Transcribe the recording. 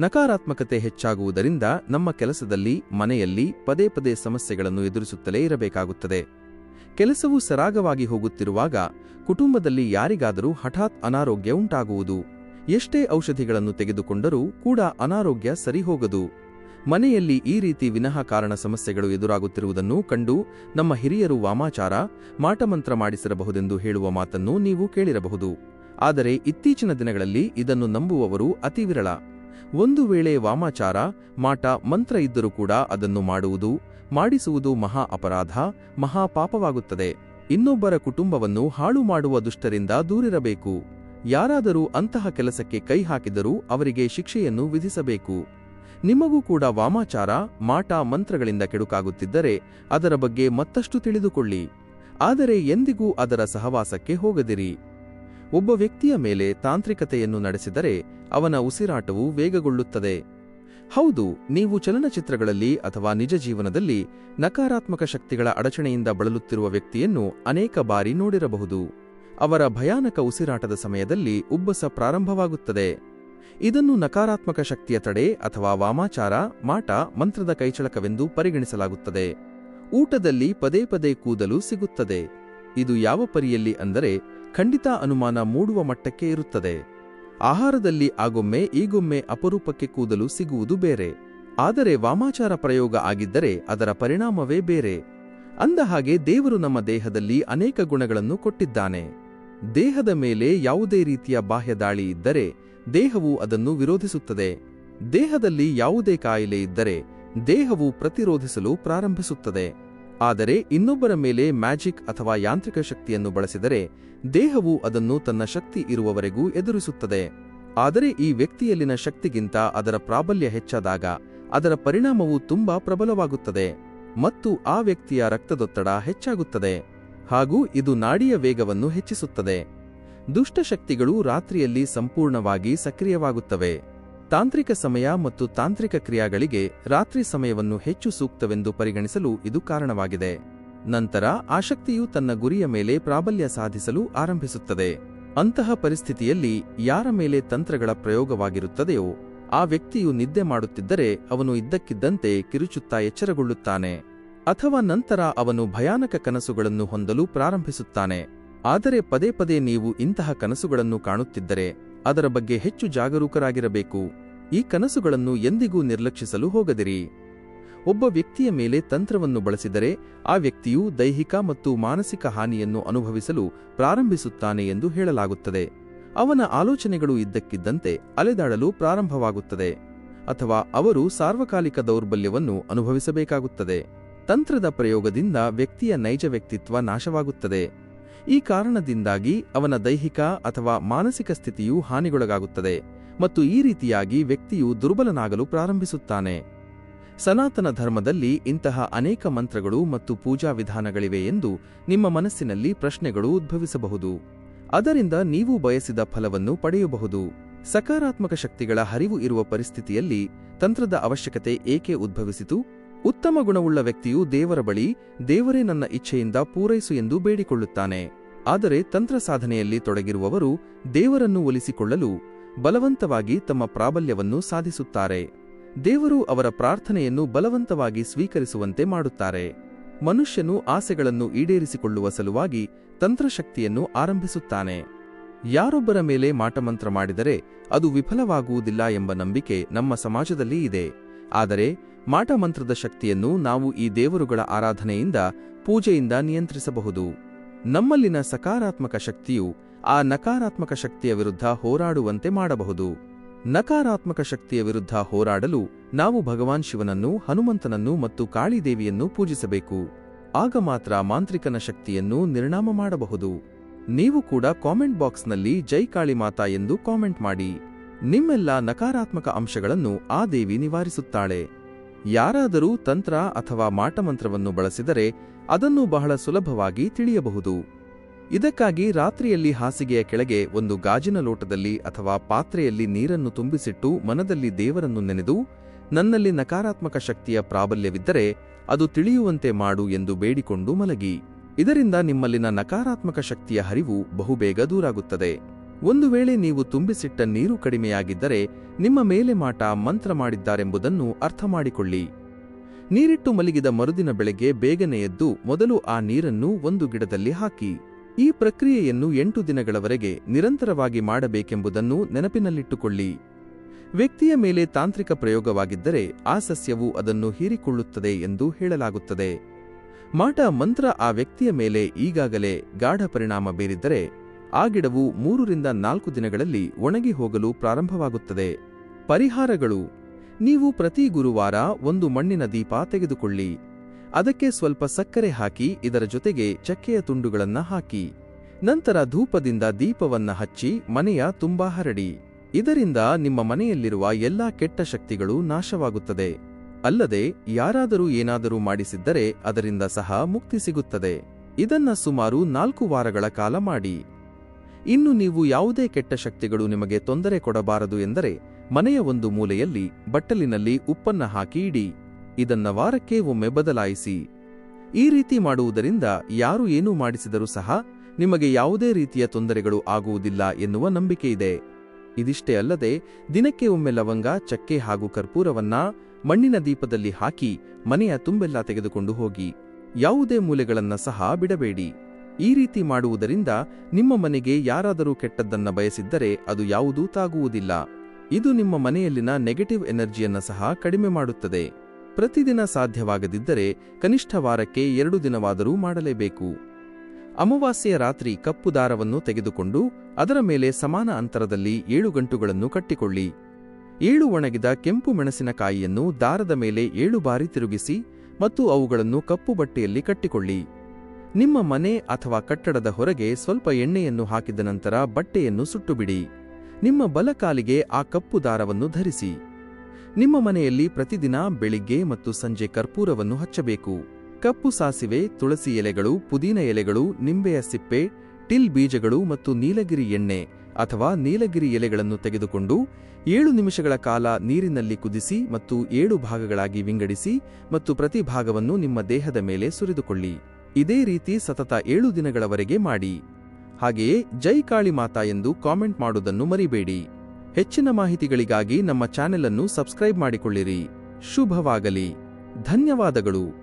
ನಕಾರಾತ್ಮಕತೆ ಹೆಚ್ಚಾಗುವುದರಿಂದ ನಮ್ಮ ಕೆಲಸದಲ್ಲಿ, ಮನೆಯಲ್ಲಿ ಪದೇ ಪದೇ ಸಮಸ್ಯೆಗಳನ್ನು ಎದುರಿಸುತ್ತಲೇ ಇರಬೇಕಾಗುತ್ತದೆ. ಕೆಲಸವು ಸರಾಗವಾಗಿ ಹೋಗುತ್ತಿರುವಾಗ ಕುಟುಂಬದಲ್ಲಿ ಯಾರಿಗಾದರೂ ಹಠಾತ್ ಅನಾರೋಗ್ಯ ಉಂಟಾಗುವುದು. ಎಷ್ಟೇ ಔಷಧಿಗಳನ್ನು ತೆಗೆದುಕೊಂಡರೂ ಕೂಡ ಅನಾರೋಗ್ಯ ಸರಿಹೋಗದು. ಮನೆಯಲ್ಲಿ ಈ ರೀತಿ ವಿನಃ ಕಾರಣ ಸಮಸ್ಯೆಗಳು ಎದುರಾಗುತ್ತಿರುವುದನ್ನು ಕಂಡು ನಮ್ಮ ಹಿರಿಯರು ವಾಮಾಚಾರ, ಮಾಟಮಂತ್ರ ಮಾಡಿಸಿರಬಹುದೆಂದು ಹೇಳುವ ಮಾತನ್ನು ನೀವು ಕೇಳಿರಬಹುದು. ಆದರೆ ಇತ್ತೀಚಿನ ದಿನಗಳಲ್ಲಿ ಇದನ್ನು ನಂಬುವವರು ಅತಿ ವಿರಳ. ಒಂದು ವೇಳೆ ವಾಮಾಚಾರ, ಮಾಟ, ಮಂತ್ರ ಇದ್ದರೂ ಕೂಡ ಅದನ್ನು ಮಾಡುವುದು, ಮಾಡಿಸುವುದು ಮಹಾ ಅಪರಾಧ, ಮಹಾ ಪಾಪವಾಗುತ್ತದೆ. ಇನ್ನೊಬ್ಬರ ಕುಟುಂಬವನ್ನು ಹಾಳು ಮಾಡುವ ದುಷ್ಟರಿಂದ ದೂರಿರಬೇಕು. ಯಾರಾದರೂ ಅಂತಹ ಕೆಲಸಕ್ಕೆ ಕೈ ಹಾಕಿದರೂ ಅವರಿಗೆ ಶಿಕ್ಷೆಯನ್ನು ವಿಧಿಸಬೇಕು. ನಿಮಗೂ ಕೂಡ ವಾಮಾಚಾರ, ಮಾಟ, ಮಂತ್ರಗಳಿಂದ ಕೆಡುಕಾಗುತ್ತಿದ್ದರೆ ಅದರ ಬಗ್ಗೆ ಮತ್ತಷ್ಟು ತಿಳಿದುಕೊಳ್ಳಿ. ಆದರೆ ಎಂದಿಗೂ ಅದರ ಸಹವಾಸಕ್ಕೆ ಹೋಗದಿರಿ. ಒಬ್ಬ ವ್ಯಕ್ತಿಯ ಮೇಲೆ ತಾಂತ್ರಿಕತೆಯನ್ನು ನಡೆಸಿದರೆ ಅವನ ಉಸಿರಾಟವು ವೇಗಗೊಳ್ಳುತ್ತದೆ. ಹೌದು, ನೀವು ಚಲನಚಿತ್ರಗಳಲ್ಲಿ ಅಥವಾ ನಿಜ ಜೀವನದಲ್ಲಿ ನಕಾರಾತ್ಮಕ ಶಕ್ತಿಗಳ ಅಡಚಣೆಯಿಂದ ಬಳಲುತ್ತಿರುವ ವ್ಯಕ್ತಿಯನ್ನು ಅನೇಕ ಬಾರಿ ನೋಡಿರಬಹುದು. ಅವರ ಭಯಾನಕ ಉಸಿರಾಟದ ಸಮಯದಲ್ಲಿ ಉಬ್ಬಸ ಪ್ರಾರಂಭವಾಗುತ್ತದೆ. ಇದನ್ನು ನಕಾರಾತ್ಮಕ ಶಕ್ತಿಯ ತಡೆ ಅಥವಾ ವಾಮಾಚಾರ, ಮಾಟ, ಮಂತ್ರದ ಕೈಚಳಕವೆಂದು ಪರಿಗಣಿಸಲಾಗುತ್ತದೆ. ಊಟದಲ್ಲಿ ಪದೇ ಪದೇ ಕೂದಲು ಸಿಗುತ್ತದೆ. ಇದು ಯಾವ ಪರಿಯಲ್ಲಿ ಅಂದರೆ ಖಂಡಿತ ಅನುಮಾನ ಮೂಡುವ ಮಟ್ಟಕ್ಕೆ ಇರುತ್ತದೆ. ಆಹಾರದಲ್ಲಿ ಆಗೊಮ್ಮೆ ಈಗೊಮ್ಮೆ ಅಪರೂಪಕ್ಕೆ ಕೂದಲು ಸಿಗುವುದು ಬೇರೆ. ಆದರೆ ವಾಮಾಚಾರ ಪ್ರಯೋಗ ಆಗಿದ್ದರೆ ಅದರ ಪರಿಣಾಮವೇ ಬೇರೆ. ಅಂದಹಾಗೆ ದೇವರು ನಮ್ಮ ದೇಹದಲ್ಲಿ ಅನೇಕ ಗುಣಗಳನ್ನು ಕೊಟ್ಟಿದ್ದಾನೆ. ದೇಹದ ಮೇಲೆ ಯಾವುದೇ ರೀತಿಯ ಬಾಹ್ಯ ದಾಳಿ ಇದ್ದರೆ ದೇಹವು ಅದನ್ನು ವಿರೋಧಿಸುತ್ತದೆ. ದೇಹದಲ್ಲಿ ಯಾವುದೇ ಕಾಯಿಲೆ ಇದ್ದರೆ ದೇಹವು ಪ್ರತಿರೋಧಿಸಲು ಪ್ರಾರಂಭಿಸುತ್ತದೆ. ಆದರೆ ಇನ್ನೊಬ್ಬರ ಮೇಲೆ ಮ್ಯಾಜಿಕ್ ಅಥವಾ ಯಾಂತ್ರಿಕ ಶಕ್ತಿಯನ್ನು ಬಳಸಿದರೆ ದೇಹವು ಅದನ್ನು ತನ್ನ ಶಕ್ತಿ ಇರುವವರೆಗೂ ಎದುರಿಸುತ್ತದೆ. ಆದರೆ ಈ ವ್ಯಕ್ತಿಯಲ್ಲಿನ ಶಕ್ತಿಗಿಂತ ಅದರ ಪ್ರಾಬಲ್ಯ ಹೆಚ್ಚಾದಾಗ ಅದರ ಪರಿಣಾಮವು ತುಂಬಾ ಪ್ರಬಲವಾಗುತ್ತದೆ ಮತ್ತು ಆ ವ್ಯಕ್ತಿಯ ರಕ್ತದೊತ್ತಡ ಹೆಚ್ಚಾಗುತ್ತದೆ. ಹಾಗೂ ಇದು ನಾಡಿಯ ವೇಗವನ್ನು ಹೆಚ್ಚಿಸುತ್ತದೆ. ದುಷ್ಟಶಕ್ತಿಗಳು ರಾತ್ರಿಯಲ್ಲಿ ಸಂಪೂರ್ಣವಾಗಿ ಸಕ್ರಿಯವಾಗುತ್ತವೆ. ತಾಂತ್ರಿಕ ಸಮಯ ಮತ್ತು ತಾಂತ್ರಿಕ ಕ್ರಿಯಾಗಳಿಗೆ ರಾತ್ರಿ ಸಮಯವನ್ನು ಹೆಚ್ಚು ಸೂಕ್ತವೆಂದು ಪರಿಗಣಿಸಲು ಇದು ಕಾರಣವಾಗಿದೆ. ನಂತರ ಆ ಶಕ್ತಿಯು ತನ್ನ ಗುರಿಯ ಮೇಲೆ ಪ್ರಾಬಲ್ಯ ಸಾಧಿಸಲು ಆರಂಭಿಸುತ್ತದೆ. ಅಂತಹ ಪರಿಸ್ಥಿತಿಯಲ್ಲಿ ಯಾರ ಮೇಲೆ ತಂತ್ರಗಳ ಪ್ರಯೋಗವಾಗಿರುತ್ತದೆಯೋ, ಆ ವ್ಯಕ್ತಿಯು ನಿದ್ದೆ ಮಾಡುತ್ತಿದ್ದರೆ ಅವನು ಇದ್ದಕ್ಕಿದ್ದಂತೆ ಕಿರುಚುತ್ತಾ ಎಚ್ಚರಗೊಳ್ಳುತ್ತಾನೆ. ಅಥವಾ ನಂತರ ಅವನು ಭಯಾನಕ ಕನಸುಗಳನ್ನು ಹೊಂದಲು ಪ್ರಾರಂಭಿಸುತ್ತಾನೆ. ಆದರೆ ಪದೇ ಪದೇ ನೀವು ಇಂತಹ ಕನಸುಗಳನ್ನು ಕಾಣುತ್ತಿದ್ದರೆ ಅದರ ಬಗ್ಗೆ ಹೆಚ್ಚು ಜಾಗರೂಕರಾಗಿರಬೇಕು. ಈ ಕನಸುಗಳನ್ನು ಎಂದಿಗೂ ನಿರ್ಲಕ್ಷಿಸಲು ಹೋಗದಿರಿ. ಒಬ್ಬ ವ್ಯಕ್ತಿಯ ಮೇಲೆ ತಂತ್ರವನ್ನು ಬಳಸಿದರೆ ಆ ವ್ಯಕ್ತಿಯು ದೈಹಿಕ ಮತ್ತು ಮಾನಸಿಕ ಹಾನಿಯನ್ನು ಅನುಭವಿಸಲು ಪ್ರಾರಂಭಿಸುತ್ತಾನೆ ಎಂದು ಹೇಳಲಾಗುತ್ತದೆ. ಅವನ ಆಲೋಚನೆಗಳು ಇದ್ದಕ್ಕಿದ್ದಂತೆ ಅಲೆದಾಡಲು ಪ್ರಾರಂಭವಾಗುತ್ತದೆ ಅಥವಾ ಅವರು ಸಾರ್ವಕಾಲಿಕ ದೌರ್ಬಲ್ಯವನ್ನು ಅನುಭವಿಸಬೇಕಾಗುತ್ತದೆ. ತಂತ್ರದ ಪ್ರಯೋಗದಿಂದ ವ್ಯಕ್ತಿಯ ನೈಜ ವ್ಯಕ್ತಿತ್ವ ನಾಶವಾಗುತ್ತದೆ. ಈ ಕಾರಣದಿಂದಾಗಿ ಅವನ ದೈಹಿಕ ಅಥವಾ ಮಾನಸಿಕ ಸ್ಥಿತಿಯು ಹಾನಿಗೊಳಗಾಗುತ್ತದೆ. ಮತ್ತು ಈ ರೀತಿಯಾಗಿ ವ್ಯಕ್ತಿಯು ದುರ್ಬಲನಾಗಲು ಪ್ರಾರಂಭಿಸುತ್ತಾನೆ. ಸನಾತನ ಧರ್ಮದಲ್ಲಿ ಇಂತಹ ಅನೇಕ ಮಂತ್ರಗಳು ಮತ್ತು ಪೂಜಾ ವಿಧಾನಗಳಿವೆ ಎಂದು ನಿಮ್ಮ ಮನಸ್ಸಿನಲ್ಲಿ ಪ್ರಶ್ನೆಗಳು ಉದ್ಭವಿಸಬಹುದು. ಅದರಿಂದ ನೀವು ಬಯಸಿದ ಫಲವನ್ನು ಪಡೆಯಬಹುದು. ಸಕಾರಾತ್ಮಕ ಶಕ್ತಿಗಳ ಹರಿವು ಇರುವ ಪರಿಸ್ಥಿತಿಯಲ್ಲಿ ತಂತ್ರದ ಅವಶ್ಯಕತೆ ಏಕೆ ಉದ್ಭವಿಸಿತು? ಉತ್ತಮ ಗುಣವುಳ್ಳ ವ್ಯಕ್ತಿಯು ದೇವರ ಬಳಿ ದೇವರೇ ನನ್ನ ಇಚ್ಛೆಯಿಂದ ಪೂರೈಸು ಎಂದು ಬೇಡಿಕೊಳ್ಳುತ್ತಾನೆ. ಆದರೆ ತಂತ್ರ ಸಾಧನೆಯಲ್ಲಿ ತೊಡಗಿರುವವರು ದೇವರನ್ನು ಒಲಿಸಿಕೊಳ್ಳಲು ಬಲವಂತವಾಗಿ ತಮ್ಮ ಪ್ರಾಬಲ್ಯವನ್ನು ಸಾಧಿಸುತ್ತಾರೆ. ದೇವರು ಅವರ ಪ್ರಾರ್ಥನೆಯನ್ನು ಬಲವಂತವಾಗಿ ಸ್ವೀಕರಿಸುವಂತೆ ಮಾಡುತ್ತಾರೆ. ಮನುಷ್ಯನು ಆಸೆಗಳನ್ನು ಈಡೇರಿಸಿಕೊಳ್ಳುವ ಸಲುವಾಗಿ ತಂತ್ರಶಕ್ತಿಯನ್ನು ಆರಂಭಿಸುತ್ತಾನೆ. ಯಾರೊಬ್ಬರ ಮೇಲೆ ಮಾಟಮಂತ್ರ ಮಾಡಿದರೆ ಅದು ವಿಫಲವಾಗುವುದಿಲ್ಲ ಎಂಬ ನಂಬಿಕೆ ನಮ್ಮ ಸಮಾಜದಲ್ಲಿ ಇದೆ. ಆದರೆ ಮಾಟಮಂತ್ರದ ಶಕ್ತಿಯನ್ನು ನಾವು ಈ ದೇವರುಗಳ ಆರಾಧನೆಯಿಂದ, ಪೂಜೆಯಿಂದ ನಿಯಂತ್ರಿಸಬಹುದು. ನಮ್ಮಲ್ಲಿನ ಸಕಾರಾತ್ಮಕ ಶಕ್ತಿಯು ಆ ನಕಾರಾತ್ಮಕ ಶಕ್ತಿಯ ವಿರುದ್ಧ ಹೋರಾಡುವಂತೆ ಮಾಡಬಹುದು. ನಕಾರಾತ್ಮಕ ಶಕ್ತಿಯ ವಿರುದ್ಧ ಹೋರಾಡಲು ನಾವು ಭಗವಾನ್ ಶಿವನನ್ನು, ಹನುಮಂತನನ್ನು ಮತ್ತು ಕಾಳಿದೇವಿಯನ್ನು ಪೂಜಿಸಬೇಕು. ಆಗ ಮಾತ್ರ ಮಾಂತ್ರಿಕನ ಶಕ್ತಿಯನ್ನು ನಿರ್ಣಾಮ ಮಾಡಬಹುದು. ನೀವು ಕೂಡ ಕಾಮೆಂಟ್ ಬಾಕ್ಸ್ನಲ್ಲಿ ಜೈ ಕಾಳಿ ಮಾತಾ ಎಂದು ಕಾಮೆಂಟ್ ಮಾಡಿ. ನಿಮ್ಮೆಲ್ಲ ನಕಾರಾತ್ಮಕ ಅಂಶಗಳನ್ನು ಆ ದೇವಿ ನಿವಾರಿಸುತ್ತಾಳೆ. ಯಾರಾದರೂ ತಂತ್ರ ಅಥವಾ ಮಾಟಮಂತ್ರವನ್ನು ಬಳಸಿದರೆ ಅದನ್ನು ಬಹಳ ಸುಲಭವಾಗಿ ತಿಳಿಯಬಹುದು. ಇದಕ್ಕಾಗಿ ರಾತ್ರಿಯಲ್ಲಿ ಹಾಸಿಗೆಯ ಕೆಳಗೆ ಒಂದು ಗಾಜಿನ ಲೋಟದಲ್ಲಿ ಅಥವಾ ಪಾತ್ರೆಯಲ್ಲಿ ನೀರನ್ನು ತುಂಬಿಸಿಟ್ಟು ಮನದಲ್ಲಿ ದೇವರನ್ನು ನೆನೆದು, ನನ್ನಲ್ಲಿ ನಕಾರಾತ್ಮಕ ಶಕ್ತಿಯ ಪ್ರಾಬಲ್ಯವಿದ್ದರೆ ಅದು ತಿಳಿಯುವಂತೆ ಮಾಡು ಎಂದು ಬೇಡಿಕೊಂಡು ಮಲಗಿ. ಇದರಿಂದ ನಿಮ್ಮಲ್ಲಿನ ನಕಾರಾತ್ಮಕ ಶಕ್ತಿಯ ಹರಿವು ಬಹುಬೇಗ ದೂರಾಗುತ್ತದೆ. ಒಂದು ವೇಳೆ ನೀವು ತುಂಬಿಸಿಟ್ಟ ನೀರು ಕಡಿಮೆಯಾಗಿದ್ದರೆ ನಿಮ್ಮ ಮೇಲೆ ಮಾಟ ಮಂತ್ರ ಮಾಡಿದ್ದಾರೆಂಬುದನ್ನು ಅರ್ಥ ಮಾಡಿಕೊಳ್ಳಿ ನೀರಿಟ್ಟು ಮಲಗಿದ ಮರುದಿನ ಬೆಳಗ್ಗೆ ಬೇಗನೆ ಎದ್ದು ಮೊದಲು ಆ ನೀರನ್ನು ಒಂದು ಗಿಡದಲ್ಲಿ ಹಾಕಿ. ಈ ಪ್ರಕ್ರಿಯೆಯನ್ನು ಎಂಟು ದಿನಗಳವರೆಗೆ ನಿರಂತರವಾಗಿ ಮಾಡಬೇಕೆಂಬುದನ್ನು ನೆನಪಿನಲ್ಲಿಟ್ಟುಕೊಳ್ಳಿ. ವ್ಯಕ್ತಿಯ ಮೇಲೆ ತಾಂತ್ರಿಕ ಪ್ರಯೋಗವಾಗಿದ್ದರೆ ಆ ಸಸ್ಯವು ಅದನ್ನು ಹೀರಿಕೊಳ್ಳುತ್ತದೆ ಎಂದು ಹೇಳಲಾಗುತ್ತದೆ. ಮಾಟ ಮಂತ್ರ ಆ ವ್ಯಕ್ತಿಯ ಮೇಲೆ ಈಗಾಗಲೇ ಗಾಢ ಪರಿಣಾಮ ಬೀರಿದ್ದರೆ, ಆ ಗಿಡವು ಮೂರರಿಂದ ನಾಲ್ಕು ದಿನಗಳಲ್ಲಿ ಒಣಗಿ ಹೋಗಲು ಪ್ರಾರಂಭವಾಗುತ್ತದೆ. ಪರಿಹಾರಗಳು, ನೀವು ಪ್ರತಿ ಗುರುವಾರ ಒಂದು ಮಣ್ಣಿನ ದೀಪ ತೆಗೆದುಕೊಳ್ಳಿ. ಅದಕ್ಕೆ ಸ್ವಲ್ಪ ಸಕ್ಕರೆ ಹಾಕಿ ಇದರ ಜೊತೆಗೆ ಚಕ್ಕೆಯ ತುಂಡುಗಳನ್ನ ಹಾಕಿ. ನಂತರ ಧೂಪದಿಂದ ದೀಪವನ್ನ ಹಚ್ಚಿ ಮನೆಯ ತುಂಬಾ ಹರಡಿ. ಇದರಿಂದ ನಿಮ್ಮ ಮನೆಯಲ್ಲಿರುವ ಎಲ್ಲಾ ಕೆಟ್ಟ ಶಕ್ತಿಗಳು ನಾಶವಾಗುತ್ತದೆ. ಅಲ್ಲದೆ ಯಾರಾದರೂ ಏನಾದರೂ ಮಾಡಿಸಿದ್ದರೆ ಅದರಿಂದ ಸಹ ಮುಕ್ತಿ ಸಿಗುತ್ತದೆ. ಇದನ್ನ ಸುಮಾರು ನಾಲ್ಕು ವಾರಗಳ ಕಾಲ ಮಾಡಿ. ಇನ್ನು ನೀವು ಯಾವುದೇ ಕೆಟ್ಟ ಶಕ್ತಿಗಳು ನಿಮಗೆ ತೊಂದರೆ ಕೊಡಬಾರದು ಎಂದರೆ ಮನೆಯ ಒಂದು ಮೂಲೆಯಲ್ಲಿ ಬಟ್ಟಲಿನಲ್ಲಿ ಉಪ್ಪನ್ನ ಹಾಕಿ ಇಡಿ. ಇದನ್ನ ವಾರಕ್ಕೆ ಒಮ್ಮೆ ಬದಲಾಯಿಸಿ. ಈ ರೀತಿ ಮಾಡುವುದರಿಂದ ಯಾರು ಏನೂ ಮಾಡಿಸಿದರೂ ಸಹ ನಿಮಗೆ ಯಾವುದೇ ರೀತಿಯ ತೊಂದರೆಗಳು ಆಗುವುದಿಲ್ಲ ಎನ್ನುವ ನಂಬಿಕೆಯಿದೆ ಇದಿಷ್ಟೇ ಅಲ್ಲದೆ ದಿನಕ್ಕೆ ಒಮ್ಮೆ ಲವಂಗ, ಚಕ್ಕೆ ಹಾಗೂ ಕರ್ಪೂರವನ್ನ ಮಣ್ಣಿನ ದೀಪದಲ್ಲಿ ಹಾಕಿ ಮನೆಯ ತುಂಬೆಲ್ಲ ತೆಗೆದುಕೊಂಡು ಹೋಗಿ. ಯಾವುದೇ ಮೂಲೆಗಳನ್ನ ಸಹ ಬಿಡಬೇಡಿ. ಈ ರೀತಿ ಮಾಡುವುದರಿಂದ ನಿಮ್ಮ ಮನೆಗೆ ಯಾರಾದರೂ ಕೆಟ್ಟದ್ದನ್ನ ಬಯಸಿದ್ದರೆ ಅದು ಯಾವುದೂ ತಾಗುವುದಿಲ್ಲ. ಇದು ನಿಮ್ಮ ಮನೆಯಲ್ಲಿನ ನೆಗೆಟಿವ್ ಎನರ್ಜಿಯನ್ನ ಸಹ ಕಡಿಮೆ ಮಾಡುತ್ತದೆ. ಪ್ರತಿದಿನ ಸಾಧ್ಯವಾಗದಿದ್ದರೆ ಕನಿಷ್ಠ ವಾರಕ್ಕೆ ಎರಡು ದಿನವಾದರೂ ಮಾಡಲೇಬೇಕು. ಅಮಾವಾಸ್ಯೆಯ ರಾತ್ರಿ ಕಪ್ಪು ದಾರವನ್ನು ತೆಗೆದುಕೊಂಡು ಅದರ ಮೇಲೆ ಸಮಾನ ಅಂತರದಲ್ಲಿ ಏಳು ಗಂಟುಗಳನ್ನು ಕಟ್ಟಿಕೊಳ್ಳಿ. ಏಳು ಒಣಗಿದ ಕೆಂಪು ಮೆಣಸಿನಕಾಯಿಯನ್ನು ದಾರದ ಮೇಲೆ ಏಳು ಬಾರಿ ತಿರುಗಿಸಿ ಮತ್ತು ಅವುಗಳನ್ನು ಕಪ್ಪು ಬಟ್ಟೆಯಲ್ಲಿ ಕಟ್ಟಿಕೊಳ್ಳಿ. ನಿಮ್ಮ ಮನೆ ಅಥವಾ ಕಟ್ಟಡದ ಹೊರಗೆ ಸ್ವಲ್ಪ ಎಣ್ಣೆಯನ್ನು ಹಾಕಿದ ನಂತರ ಬಟ್ಟೆಯನ್ನು ಸುಟ್ಟುಬಿಡಿ. ನಿಮ್ಮ ಬಲಕಾಲಿಗೆ ಆ ಕಪ್ಪು ದಾರವನ್ನು ಧರಿಸಿ. ನಿಮ್ಮ ಮನೆಯಲ್ಲಿ ಪ್ರತಿದಿನ ಬೆಳಿಗ್ಗೆ ಮತ್ತು ಸಂಜೆ ಕರ್ಪೂರವನ್ನು ಹಚ್ಚಬೇಕು. ಕಪ್ಪು ಸಾಸಿವೆ, ತುಳಸಿ ಎಲೆಗಳು, ಪುದೀನ ಎಲೆಗಳು, ನಿಂಬೆಯ ಸಿಪ್ಪೆ, ಟಿಲ್ ಬೀಜಗಳು ಮತ್ತು ನೀಲಗಿರಿ ಎಣ್ಣೆ ಅಥವಾ ನೀಲಗಿರಿ ಎಲೆಗಳನ್ನು ತೆಗೆದುಕೊಂಡು ಏಳು ನಿಮಿಷಗಳ ಕಾಲ ನೀರಿನಲ್ಲಿ ಕುದಿಸಿ ಮತ್ತು ಏಳು ಭಾಗಗಳಾಗಿ ವಿಂಗಡಿಸಿ ಮತ್ತು ಪ್ರತಿ ಭಾಗವನ್ನು ನಿಮ್ಮ ದೇಹದ ಮೇಲೆ ಸುರಿದುಕೊಳ್ಳಿ. ಇದೇ ರೀತಿ ಸತತ ಏಳು ದಿನಗಳವರೆಗೆ ಮಾಡಿ. ಹಾಗೆಯೇ ಜೈ ಕಾಳಿ ಮಾತಾ ಎಂದು ಕಾಮೆಂಟ್ ಮಾಡುವುದನ್ನು ಮರಿಬೇಡಿ. ಹೆಚ್ಚಿನ ಮಾಹಿತಿಗಳಿಗಾಗಿ ನಮ್ಮ ಚಾನೆಲ್ ಅನ್ನು ಸಬ್ಸ್ಕ್ರೈಬ್ ಮಾಡಿಕೊಳ್ಳಿರಿ. ಶುಭವಾಗಲಿ. ಧನ್ಯವಾದಗಳು.